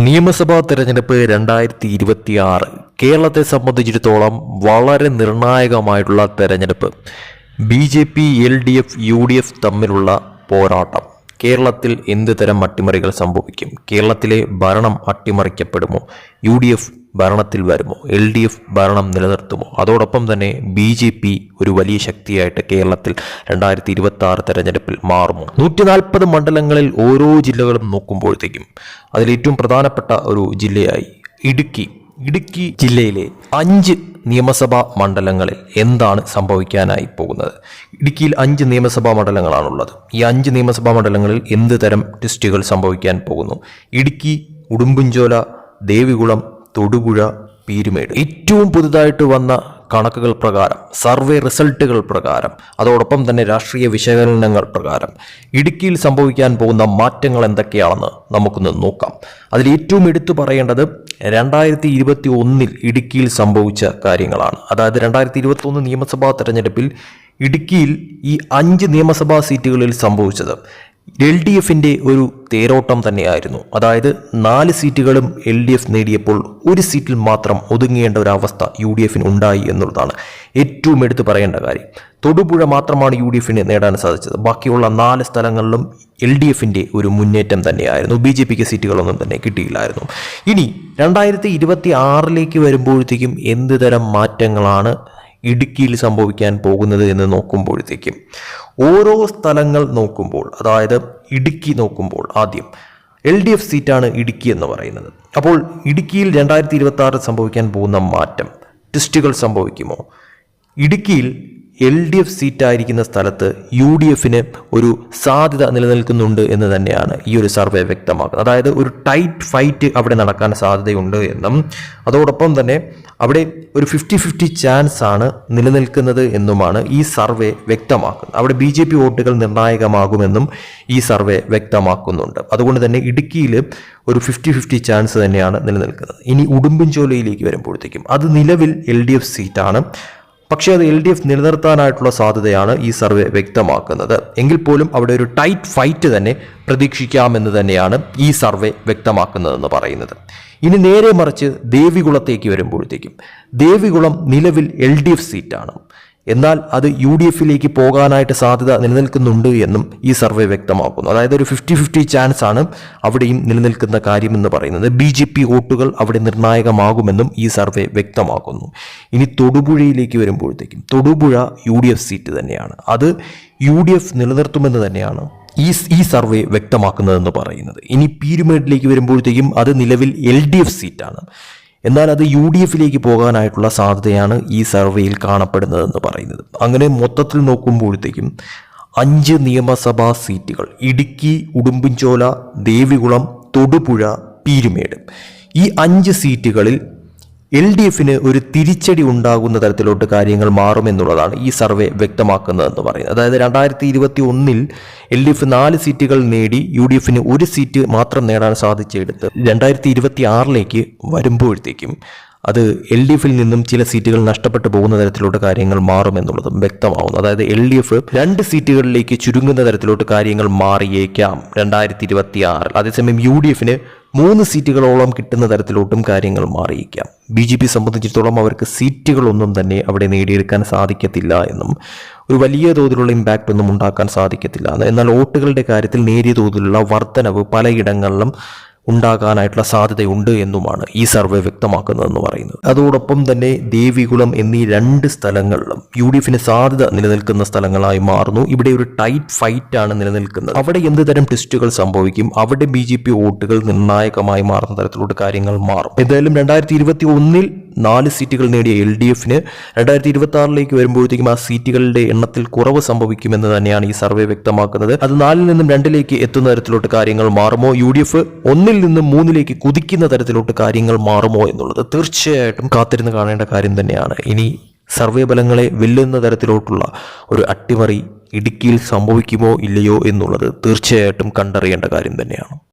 നിയമസഭാ തെരഞ്ഞെടുപ്പ് രണ്ടായിരത്തി ഇരുപത്തി ആറ് കേരളത്തെ സംബന്ധിച്ചിടത്തോളം വളരെ നിർണായകമായിട്ടുള്ള തെരഞ്ഞെടുപ്പ്. B J P L D F U D F തമ്മിലുള്ള പോരാട്ടം. കേരളത്തിൽ എന്ത് തരം അട്ടിമറികൾ സംഭവിക്കും? കേരളത്തിലെ ഭരണം അട്ടിമറിക്കപ്പെടുമോ? യു ഡി എഫ് ഭരണത്തിൽ വരുമോ? എൽ ഡി എഫ് ഭരണം നിലനിർത്തുമോ? അതോടൊപ്പം തന്നെ ബി ജെ പി ഒരു വലിയ ശക്തിയായിട്ട് കേരളത്തിൽ രണ്ടായിരത്തി ഇരുപത്തി ആറ് തെരഞ്ഞെടുപ്പിൽ മാറുമോ? നൂറ്റി നാൽപ്പത് മണ്ഡലങ്ങളിൽ ഓരോ ജില്ലകളും നോക്കുമ്പോഴത്തേക്കും അതിൽ ഏറ്റവും പ്രധാനപ്പെട്ട ഒരു ജില്ലയായി ഇടുക്കി. ഇടുക്കി ജില്ലയിലെ അഞ്ച് നിയമസഭാ മണ്ഡലങ്ങളിൽ എന്താണ് സംഭവിക്കാനായി പോകുന്നത്? ഇടുക്കിയിൽ അഞ്ച് നിയമസഭാ മണ്ഡലങ്ങളാണുള്ളത്. ഈ അഞ്ച് നിയമസഭാ മണ്ഡലങ്ങളിൽ എന്ത് തരം ട്വിസ്റ്റുകൾ സംഭവിക്കാൻ പോകുന്നു? ഇടുക്കി ഉടുമ്പുംചോല ദേവികുളം തൊടുപുഴ പീരുമേട്. ഏറ്റവും പുതുതായിട്ട് വന്ന കണക്കുകൾ പ്രകാരം സർവേ റിസൾട്ടുകൾ പ്രകാരം അതോടൊപ്പം തന്നെ രാഷ്ട്രീയ വിശകലനങ്ങൾ പ്രകാരം ഇടുക്കിയിൽ സംഭവിക്കാൻ പോകുന്ന മാറ്റങ്ങൾ എന്തൊക്കെയാണെന്ന് നമുക്കൊന്ന് നോക്കാം. അതിൽ ഏറ്റവും എടുത്തു പറയേണ്ടത് രണ്ടായിരത്തി ഇരുപത്തി ഒന്നിൽ ഇടുക്കിയിൽ സംഭവിച്ച കാര്യങ്ങളാണ്. അതായത് രണ്ടായിരത്തി ഇരുപത്തി ഒന്ന് നിയമസഭാ തെരഞ്ഞെടുപ്പിൽ ഇടുക്കിയിൽ ഈ അഞ്ച് നിയമസഭാ സീറ്റുകളിൽ സംഭവിച്ചത് എൽ ഡി എഫിന്റെ ഒരു തേരോട്ടം തന്നെയായിരുന്നു. അതായത് നാല് സീറ്റുകളും എൽ ഡി എഫ് നേടിയപ്പോൾ ഒരു സീറ്റിൽ മാത്രം ഒതുങ്ങേണ്ട ഒരു അവസ്ഥ യു ഡി എഫിന് ഉണ്ടായി എന്നുള്ളതാണ് ഏറ്റവും എടുത്തു പറയേണ്ട കാര്യം. തൊടുപുഴ മാത്രമാണ് യു ഡി എഫിന് നേടാൻ സാധിച്ചത്. ബാക്കിയുള്ള നാല് സ്ഥലങ്ങളിലും എൽ ഡി എഫിന്റെ ഒരു മുന്നേറ്റം തന്നെയായിരുന്നു. ബി ജെ പിക്ക് സീറ്റുകളൊന്നും തന്നെ കിട്ടിയില്ലായിരുന്നു. ഇനി രണ്ടായിരത്തി ഇരുപത്തി ആറിലേക്ക് വരുമ്പോഴത്തേക്കും എന്ത് തരം മാറ്റങ്ങളാണ് ഇടുക്കിയിൽ സംഭവിക്കാൻ പോകുന്നത് എന്ന് നോക്കുമ്പോഴത്തേക്കും ഓരോ സ്ഥലങ്ങൾ നോക്കുമ്പോൾ അതായത് ഇടുക്കി നോക്കുമ്പോൾ ആദ്യം എൽ ഡി എഫ് സീറ്റാണ് ഇടുക്കി എന്ന് പറയുന്നത്. അപ്പോൾ ഇടുക്കിയിൽ രണ്ടായിരത്തി ഇരുപത്തി ആറിൽ സംഭവിക്കാൻ പോകുന്ന മാറ്റം ട്വിസ്റ്റുകൾ സംഭവിക്കുമോ? ഇടുക്കിയിൽ എൽ ഡി എഫ് സീറ്റായിരിക്കുന്ന സ്ഥലത്ത് യു ഡി എഫിന് ഒരു സാധ്യത നിലനിൽക്കുന്നുണ്ട് എന്ന് തന്നെയാണ് ഈ ഒരു സർവേ വ്യക്തമാക്കുന്നത്. അതായത് ഒരു ടൈറ്റ് ഫൈറ്റ് അവിടെ നടക്കാൻ സാധ്യതയുണ്ട് എന്നും അതോടൊപ്പം തന്നെ അവിടെ ഒരു ഫിഫ്റ്റി ഫിഫ്റ്റി ചാൻസ് ആണ് നിലനിൽക്കുന്നത് എന്നുമാണ് ഈ സർവേ വ്യക്തമാക്കുന്നത്. അവിടെ ബി ജെ പി വോട്ടുകൾ നിർണായകമാകുമെന്നും ഈ സർവേ വ്യക്തമാക്കുന്നുണ്ട്. അതുകൊണ്ട് തന്നെ ഇടുക്കിയിൽ ഒരു ഫിഫ്റ്റി ഫിഫ്റ്റി ചാൻസ് തന്നെയാണ് നിലനിൽക്കുന്നത്. ഇനി ഉടുമ്പൻചോലയിലേക്ക് വരുമ്പോഴത്തേക്കും അത് നിലവിൽ എൽ ഡി എഫ് സീറ്റാണ്. പക്ഷേ അത് എൽ ഡി എഫ് നിലനിർത്താനായിട്ടുള്ള സാധ്യതയാണ് ഈ സർവേ വ്യക്തമാക്കുന്നത്. എങ്കിൽ പോലും അവിടെ ഒരു ടൈറ്റ് ഫൈറ്റ് തന്നെ പ്രതീക്ഷിക്കാമെന്ന് തന്നെയാണ് ഈ സർവേ വ്യക്തമാക്കുന്നതെന്ന് പറയുന്നത്. ഇനി നേരെ മറിച്ച് ദേവികുളത്തേക്ക് വരുമ്പോഴത്തേക്കും. ദേവികുളം നിലവിൽ എൽ ഡി എഫ് സീറ്റാണ്. എന്നാൽ അത് യു ഡി എഫിലേക്ക് പോകാനായിട്ട് സാധ്യത നിലനിൽക്കുന്നുണ്ട് എന്നും ഈ സർവേ വ്യക്തമാക്കുന്നു. അതായത് ഒരു ഫിഫ്റ്റി ഫിഫ്റ്റി ചാൻസ് ആണ് അവിടെയും നിലനിൽക്കുന്ന കാര്യമെന്ന് പറയുന്നത്. ബി ജെ പി വോട്ടുകൾ അവിടെ നിർണായകമാകുമെന്നും ഈ സർവേ വ്യക്തമാക്കുന്നു. ഇനി തൊടുപുഴയിലേക്ക് വരുമ്പോഴത്തേക്കും Thodupuzha U D F seat തന്നെയാണ്. അത് യു ഡി എഫ് നിലനിർത്തുമെന്ന് തന്നെയാണ് ഈ ഈ സർവേ വ്യക്തമാക്കുന്നതെന്ന് പറയുന്നത്. ഇനി പീരുമേഡിലേക്ക് വരുമ്പോഴത്തേക്കും അത് നിലവിൽ എൽ ഡി എഫ് സീറ്റാണ് എന്നാൽ അത് യു ഡി എഫിലേക്ക് പോകാനായിട്ടുള്ള സാധ്യതയാണ് ഈ സർവേയിൽ കാണപ്പെടുന്നതെന്ന് പറയുന്നത്. അങ്ങനെ മൊത്തത്തിൽ നോക്കുമ്പോഴത്തേക്കും അഞ്ച് നിയമസഭാ സീറ്റുകൾ ഇടുക്കി ഉടുമ്പൻചോല ദേവികുളം തൊടുപുഴ പീരുമേട്. ഈ അഞ്ച് സീറ്റുകളിൽ എൽ ഡി എഫിന് ഒരു തിരിച്ചടി ഉണ്ടാകുന്ന തരത്തിലോട്ട് കാര്യങ്ങൾ മാറുമെന്നുള്ളതാണ് ഈ സർവേ വ്യക്തമാക്കുന്നതെന്ന് പറയുന്നത്. അതായത് രണ്ടായിരത്തി ഇരുപത്തി ഒന്നിൽ എൽ ഡി എഫ് നാല് സീറ്റുകൾ നേടി യു ഡി എഫിന് ഒരു സീറ്റ് മാത്രം നേടാൻ സാധിച്ചെടുത്ത് രണ്ടായിരത്തി ഇരുപത്തി ആറിലേക്ക് വരുമ്പോഴത്തേക്കും അത് എൽ ഡി എഫിൽ നിന്നും ചില സീറ്റുകൾ നഷ്ടപ്പെട്ടു പോകുന്ന തരത്തിലോട്ട് കാര്യങ്ങൾ മാറുമെന്നുള്ളതും വ്യക്തമാവുന്നു. അതായത് എൽ ഡി എഫ് രണ്ട് സീറ്റുകളിലേക്ക് ചുരുങ്ങുന്ന തരത്തിലോട്ട് കാര്യങ്ങൾ മാറിയേക്കാം. രണ്ടായിരത്തി ഇരുപത്തി ആറിൽ അതേസമയം യു ഡി എഫിന് മൂന്ന് സീറ്റുകളോളം കിട്ടുന്ന തരത്തിലോട്ടും കാര്യങ്ങൾ മാറിയേക്കാം. ബി ജെ പി സംബന്ധിച്ചിടത്തോളം അവർക്ക് സീറ്റുകളൊന്നും തന്നെ അവിടെ നേടിയെടുക്കാൻ സാധിക്കത്തില്ല എന്നും ഒരു വലിയ തോതിലുള്ള ഇമ്പാക്റ്റ് ഒന്നും ഉണ്ടാക്കാൻ സാധിക്കത്തില്ല എന്നാൽ വോട്ടുകളുടെ കാര്യത്തിൽ നേരിയ തോതിലുള്ള വർധനവ് പലയിടങ്ങളിലും ഉണ്ടാകാനായിട്ടുള്ള സാധ്യതയുണ്ട് എന്നുമാണ് ഈ സർവേ വ്യക്തമാക്കുന്നതെന്ന് പറയുന്നത്. അതോടൊപ്പം തന്നെ ദേവികുളം എന്നീ രണ്ട് സ്ഥലങ്ങളിലും യു ഡി എഫിന് സാധ്യത നിലനിൽക്കുന്ന സ്ഥലങ്ങളായി മാറുന്നു. ഇവിടെ ഒരു ടൈറ്റ് ഫൈറ്റ് ആണ് നിലനിൽക്കുന്നത്. അവിടെ എന്ത് തരം ടെസ്റ്റുകൾ സംഭവിക്കും? അവിടെ ബി ജെ പി വോട്ടുകൾ നിർണായകമായി മാറുന്ന തരത്തിലോട്ട് കാര്യങ്ങൾ മാറും. എന്തായാലും രണ്ടായിരത്തി ഇരുപത്തി ഒന്നിൽ നാല് സീറ്റുകൾ നേടിയ എൽ ഡി എഫിന് രണ്ടായിരത്തി ഇരുപത്തി ആറിലേക്ക് വരുമ്പോഴത്തേക്കും ആ സീറ്റുകളുടെ എണ്ണത്തിൽ കുറവ് സംഭവിക്കുമെന്ന് തന്നെയാണ് ഈ സർവേ വ്യക്തമാക്കുന്നത്. അത് നാലിൽ നിന്നും രണ്ടിലേക്ക് എത്തുന്ന തരത്തിലോട്ട് കാര്യങ്ങൾ മാറുമോ? യു ഡി എഫ് ഒന്നിൽ നിന്നും മൂന്നിലേക്ക് കുതിക്കുന്ന തരത്തിലോട്ട് കാര്യങ്ങൾ മാറുമോ എന്നുള്ളത് തീർച്ചയായിട്ടും കാത്തിരുന്ന് കാണേണ്ട കാര്യം തന്നെയാണ്. ഇനി സർവേ ഫലങ്ങളെ വെല്ലുന്ന തരത്തിലോട്ടുള്ള ഒരു അട്ടിമറി ഇടുക്കിയിൽ സംഭവിക്കുമോ ഇല്ലയോ എന്നുള്ളത് തീർച്ചയായിട്ടും കണ്ടറിയേണ്ട കാര്യം തന്നെയാണ്.